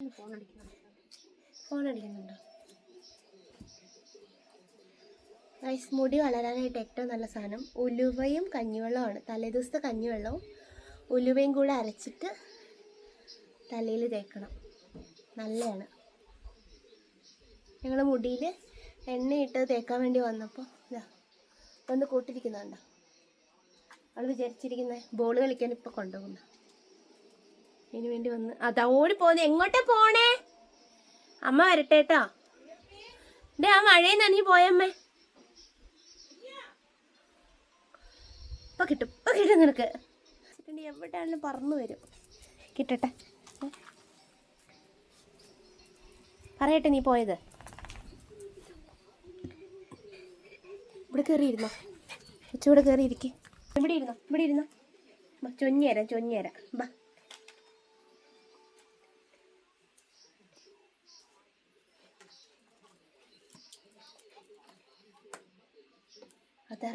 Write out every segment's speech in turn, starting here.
Phone അടിക്കുന്നുണ്ടോ guys മുടി വളരാനായിട്ട് ഏറ്റവും നല്ല സാധനം ഉലുവയും കഞ്ഞിവെള്ളമാണ് തലേദിവസത്തെ കഞ്ഞിവെള്ളവും ഉലുവയും കൂടെ അരച്ചിട്ട് തലയിൽ തേക്കണം. നല്ലതാണ്. ഞങ്ങൾ മുടിയിൽ എണ്ണയിട്ട് തേക്കാൻ വേണ്ടി വന്നപ്പോൾ ഇതാ ഒന്ന് കൂട്ടിരിക്കുന്നുണ്ടോ? അവൾ വിചാരിച്ചിരിക്കുന്നത് ബോൾ കളിക്കാൻ ഇപ്പോൾ കൊണ്ടുപോകുന്ന. ഇതിനു വേണ്ടി വന്ന്. അതാ ഓടി എങ്ങോട്ടാ പോണേ? അമ്മ വരട്ടെ കേട്ടോ. ഡേ ആ മഴയിൽ നനഞ്ഞു പോയമ്മേ. ഇപ്പൊ കിട്ടും. ഇപ്പൊ കിട്ടും നിനക്ക്. എവിടെയാണെങ്കിലും പറന്നു വരും. കിട്ടട്ടെ. പറയട്ടെ നീ പോയത്. ഇവിടെ കയറിയിരുന്നോ ഉച്ചവിടെ കയറിയിരിക്കേ ഇവിടെ ഇരുന്നോ? ഇവിടെ ഇരുന്നോ? ചൊഞ്ഞേരാം ചൊഞ്ഞേരാം. ബാ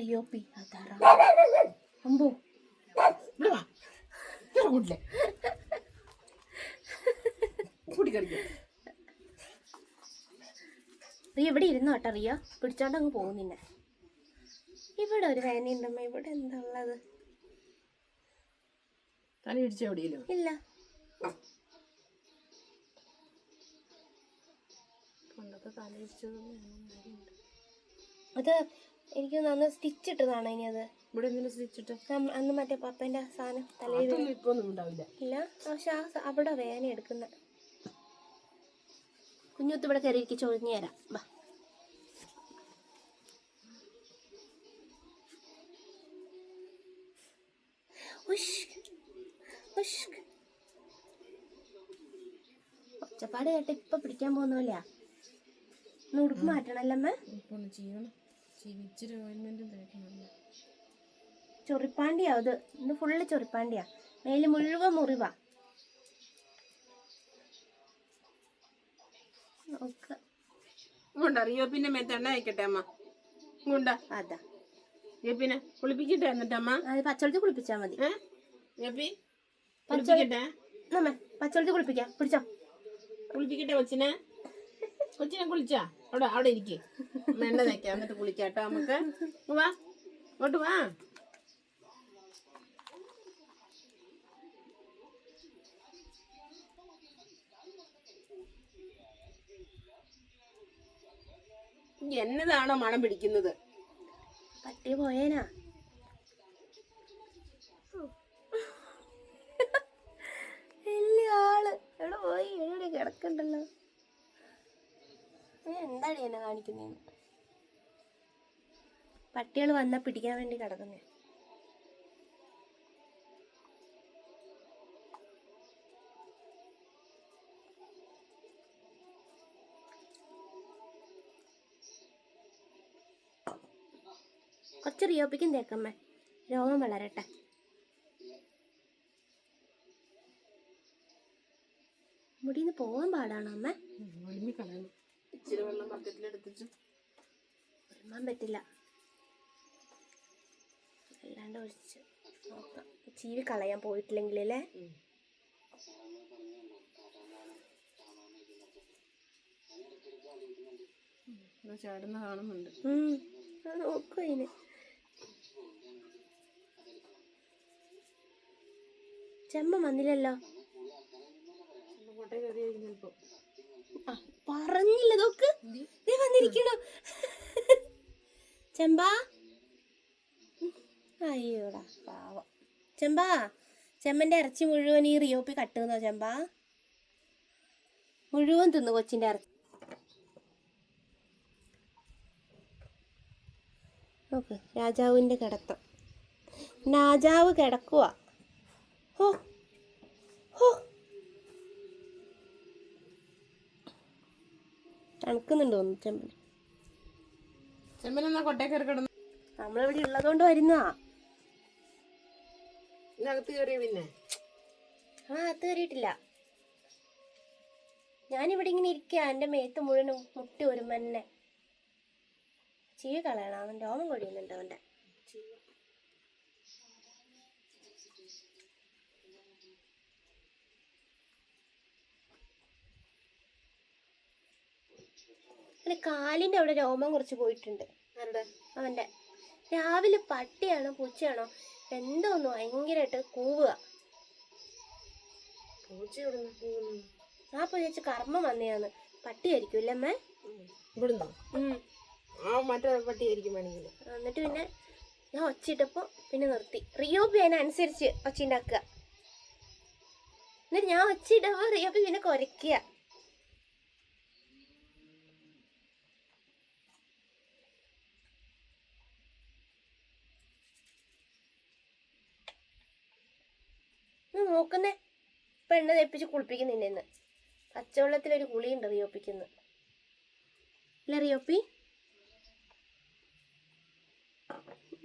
അതറിയോ പി അതറ അമ്പോ. ഇവിടെ വാ. ഇവിടെ കൂട്ടില്ലേ പോകുന്നില്ല ഇവിടെ ഇരുന്നോ കേട്ടോ റിയ? പിടിച്ചോണ്ട് അങ്ങ് പോകും നിന്നെ. ഇവിടെ ഒരു വേനയുണ്ടമ്മ ഇവിടെ എന്താ ഉള്ളത് തല ഇടിച്ച എവിടെയല്ലോ ഇല്ല. പണ്ടത്തെ തല ഇടിച്ചത് അത് എനിക്ക് അന്ന് സ്റ്റിച്ച് ഇട്ടതാണ് ഇനി അത്? ഇവിടെ എന്തിനു സ്റ്റിച്ചിട്ട് നമ്മ- അന്ന് മറ്റേ പപ്പേന്റെ സാധനം തലയിൽ ഇല്ല. പക്ഷെ ആ അവിടെ വേന എടുക്കുന്ന. കുഞ്ഞുത്ത് ഇവിടെ കയറിയിരിക്കും ചൊഴിഞ്ഞു തരാം വാ. ഒച്ചപ്പാട് കേട്ട് ഇപ്പൊ പിടിക്കാൻ പോകുന്ന പോലെയാ. ഒന്ന് ഉടുപ്പ് മാറ്റണല്ലേ അമ്മ? ഇപ്പൊ ഒന്ന് ചെയ്യണം ഇച്ചിരി ഓയിൻമെന്റും തേക്കണം ചൊറിപ്പാണ്ടിയാ അത്. ഇന്ന് ഫുള്ള് ചൊറിപ്പാണ്ടിയാ. മേൽ മുഴുവൻ മുറിവാ. ഇങ്ങോട്ടാ റിയോ പിന്നെ മെത്തണ്ട അയക്കട്ടെ അമ്മ. ഇങ്ങോട്ടാ. അതാ. റിയോ പിന്നെ കുളിപ്പിക്കട്ടെ എന്നിട്ട് അമ്മ? അത് പച്ചവെള്ളത്തിൽ കുളിപ്പിച്ചാ മതി. റിയോപ്പി കുളിപ്പിക്കട്ടെ? നമ്മ പച്ചവെള്ളത്തിൽ കുളിപ്പിക്കാം. പിടിച്ചോ കുളിപ്പിക്കട്ടെ കൊച്ചിനെ? കൊച്ചിനെ കുളിച്ചാ? അവിടെ അവിടെ ഇരിക്കേ. എണ്ണ തേക്കാം. എന്നിട്ട് കുളിക്കാം കേട്ടോ നമുക്ക് വാ. ഇങ്ങോട്ട് വാ. എന്നതാണോ മണം പിടിക്കുന്നത്? പട്ടി പോയേനാ. വലിയ ആൾ. എവിടെ പോയി? എവിടെ കിടക്കണ്ടല്ലോ? നീ എന്താണ് എന്നെ കാണിക്കുന്നേന്ന് പട്ടികൾ വന്നാൽ പിടിക്കാൻ വേണ്ടി കിടക്കുന്നേ. കുറച്ച് റിയോപ്പിക്കും തേക്കമ്മേ. രോഗം വളരട്ടെ. മുടിന്ന് പോവാൻ പാടാണോ അമ്മ? ഒളിഞ്ഞു കളയണം ഇച്ചിരി വെള്ളം ബക്കറ്റിലെടുത്തിട്ട് ഒരുമാൻ പറ്റില്ല. അല്ലാണ്ട് ഒഴിച്ച് നോക്കാം. ചീവി കളയാൻ പോയിട്ടില്ലെങ്കിൽ അല്ലേ ഇത് ചാടുന്ന കാണുന്നുണ്ട്. ഉം. അത് നോക്കും അതിന്. ചെമ്മ വന്നില്ലല്ലോ പറഞ്ഞില്ല നോക്ക് വന്നിരിക്കണോ. ചെമ്പാ. അയ്യോടാ പാവം. ചെമ്പാ ചെമ്മന്റെ ഇറച്ചി മുഴുവൻ ഈ റിയോപ്പി കട്ടുന്നോ ചെമ്പാ? മുഴുവൻ തിന്നു കൊച്ചിന്റെ ഇറച്ചി. നോക്ക് രാജാവിന്റെ കിടത്തം. രാജാവ് കിടക്കുക ഹോ ഹോ. തണുക്കുന്നുണ്ട് തോന്നുന്നു ചെമ്പന് ചെമ്മനെന്നാ എന്നാ കൊട്ടേക്കറി കിടന്നു നമ്മളിവിടെ ഉള്ളതുകൊണ്ട് വരുന്നതാ. ഇതിനകത്ത് കയറിയ പിന്നെ? ആ അത് കയറിയിട്ടില്ല ഞാനിവിടെ ഇങ്ങനെ ഇരിക്കുക എന്റെ മേത്ത് മുഴുവനും മുട്ടി ഒരു മന്നെ ചീ കളയണം അവൻ രോമം കൊഴിയുന്നുണ്ട് അവന്റെ. കാലിന്റെ അവിടെ രോമം കുറച്ച് പോയിട്ടുണ്ട്. അവന്റെ. രാവിലെ പട്ടിയാണോ പൂച്ചയാണോ? എന്തോ ഒന്ന് ഭയങ്കരമായിട്ട് കൂവുക? ആ വിചാരിച്ച് കർമ്മം വന്നെയാന്ന്. പട്ടിയായിരിക്കും അല്ലേ ഇവിടുന്നോ? മറ്റേ പട്ടിയായിരിക്കും വേണമെങ്കിൽ. എന്നിട്ട് പിന്നെ ഞാൻ ഒച്ചിട്ടപ്പോ പിന്നെ നിർത്തി. റിയോബി അതിനനുസരിച്ച് ഒച്ചിണ്ടാക്കുക എന്നിട്ട് ഞാൻ ഒച്ചിട്ടപ്പോ റിയോബി പിന്നെ കുരയ്ക്കുക. നോക്കുന്നേ ഇപ്പം എണ്ണ തെപ്പിച്ച് കുളിപ്പിക്കുന്നില്ലെന്ന് പച്ചവെള്ളത്തിലൊരു കുളിയുണ്ട് റിയോപ്പിക്കുന്നു അല്ല റിയോപ്പി?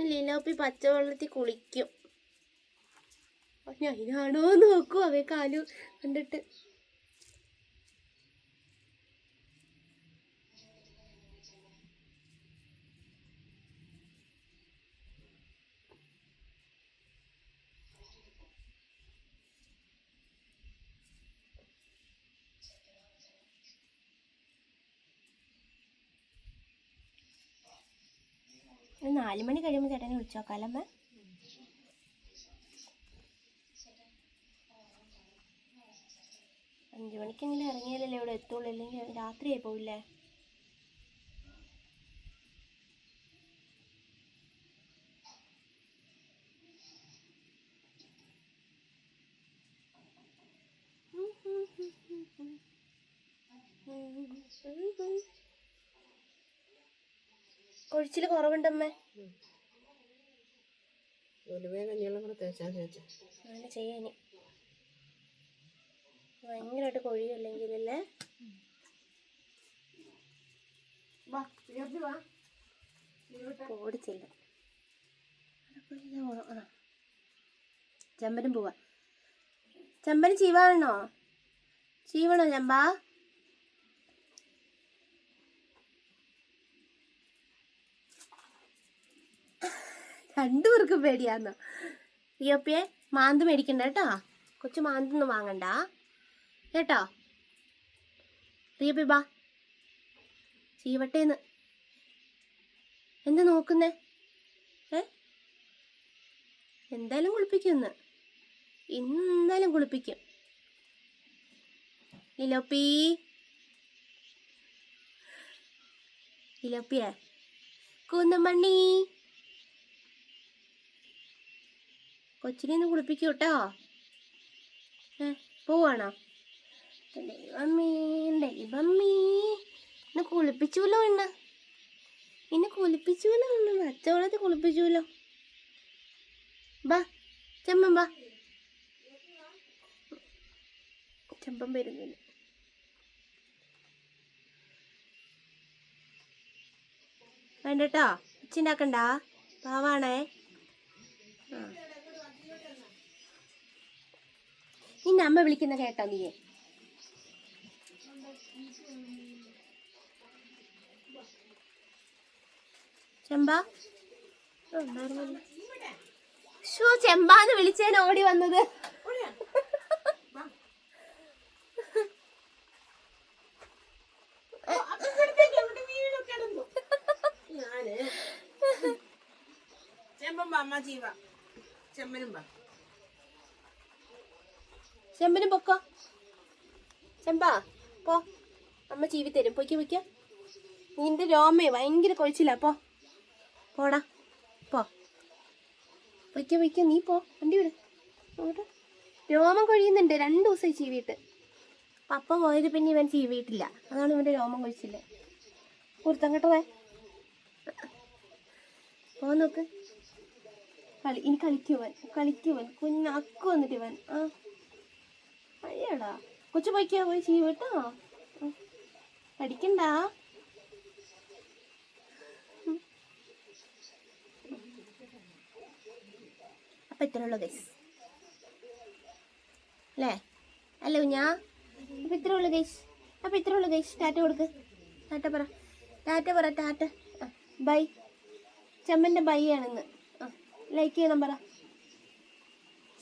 ലീലോപ്പി പച്ചവെള്ളത്തിൽ കുളിക്കും. ഞാനാണോ നോക്കൂ. അവയെ കാലു കണ്ടിട്ട്. ഒരു നാല് മണി കഴിയുമ്പോൾ ചേട്ടനെ വിളിച്ചു നോക്കാമല്ലേ അഞ്ചു മണിക്കെങ്കിലും ഇറങ്ങിയാലല്ലേ ഇവിടെ എത്തുള്ളൂ. അല്ലെങ്കിൽ രാത്രിയായി പോവില്ലേ? കൊഴിച്ചിൽ കുറവുണ്ടമ്മേ. ഒലുവയും കഞ്ഞികളും കൂടെ തേച്ചാൽ തേച്ച. അങ്ങനെ ചെയ്യാനി ഭയങ്കരമായിട്ട് കൊഴിയല്ലെങ്കിലല്ലേ ഓടിച്ചില്ല. ചെമ്പനും പോവാ. ചെമ്പന് ചീവാണോ ചീവണോ ചെമ്പാ? രണ്ടുപേർക്കും പേടിയാന്ന്. റിയോപ്പിയെ മാന്ത് മേടിക്കണ്ട കേട്ടോ. കൊച്ചു മാന്തൊന്നും വാങ്ങണ്ട. കേട്ടോ? റിയോപ്പി ബാ. ചീവട്ടേന്ന്. എന്താ നോക്കുന്നേ? ഏ? എന്തായാലും കുളിപ്പിക്കും ഇന്ന് എന്തായാലും കുളിപ്പിക്കും. ഇലോപ്പി. ഇലോപ്പിയേ. കുന്നമണ്ണി. കൊച്ചിനെ ഒന്ന് കുളിപ്പിക്കൂ കേട്ടോ. ഏ പോവാണോ? ദൈവമ്മീ ദൈവമ്മീ ഇന്ന് കുളിപ്പിച്ചൂലോ എണ്ണ ഇന്നെ കുളിപ്പിച്ചൂലോ കുളിപ്പിച്ചൂലോ? ബാ ചെമ്പൻ ബാ. ചെമ്പൻ വരുന്നില്ല വേണ്ടട്ടോ അച്ഛനാക്കണ്ട പാവാണേ. ആ. നിന്നെ അമ്മ വിളിക്കുന്ന കേട്ടോ നീയെ. ചെമ്പ? ചെമ്പാന്ന് വിളിച്ചേന ഓടി വന്നത്. ചെമ്പൻ വാ അമ്മ ജീവ ചെമ്പനും വാ. ചെമ്പനും പൊക്കോ. ചെമ്പാ പോ. അമ്മ ചീവി തരും. പൊയ്ക്ക് പൊയ്ക്ക. നിന്റെ രോമയെ ഭയങ്കര കൊഴിച്ചില്ല പോ. പോടാ പോ. പൊയ്ക്ക പൊയ്ക്ക നീ പോ. വണ്ടി വിട്. അങ്ങോട്ട്. രോമം കൊഴിയുന്നുണ്ട്. രണ്ട് ദിവസമായി ചീവിയിട്ട്. പപ്പ പോയത് പിന്നെ ഇവൻ ചീവിയിട്ടില്ല. അതാണ് ഇവന്റെ രോമം കൊഴിച്ചില്ല കുരുത്തം കേട്ടോ പോ നോക്ക്. കളി ഇനി കളിക്കുവൻ കളിക്കുവൻ കുഞ്ഞാക്കു വന്നിട്ട് ഇവൻ. ആ. അയ്യടാ കൊച്ചു പോയിക്കാ പോയി ചെയ്യും കേട്ടോ. പഠിക്കണ്ട. അപ്പൊ ഇത്രയുള്ളൂ ഗൈസ് അല്ലേ? അല്ല കുഞ്ഞാ? അപ്പൊ ഇത്ര ഉള്ളു ഗൈസ് അപ്പൊ ഇത്ര ഉള്ളു ഗൈസ് ടാറ്റ കൊടുക്ക്. ടാറ്റ പറ. ടാറ്റ പറ ടാറ്റ. ബൈ. ചെമ്മന്റെ ബൈ ആണെന്ന്. ആ ലൈക്ക് ചെയ്യണം പറ.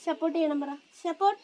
സപ്പോർട്ട് ചെയ്യണം പറ. സപ്പോർട്ട്.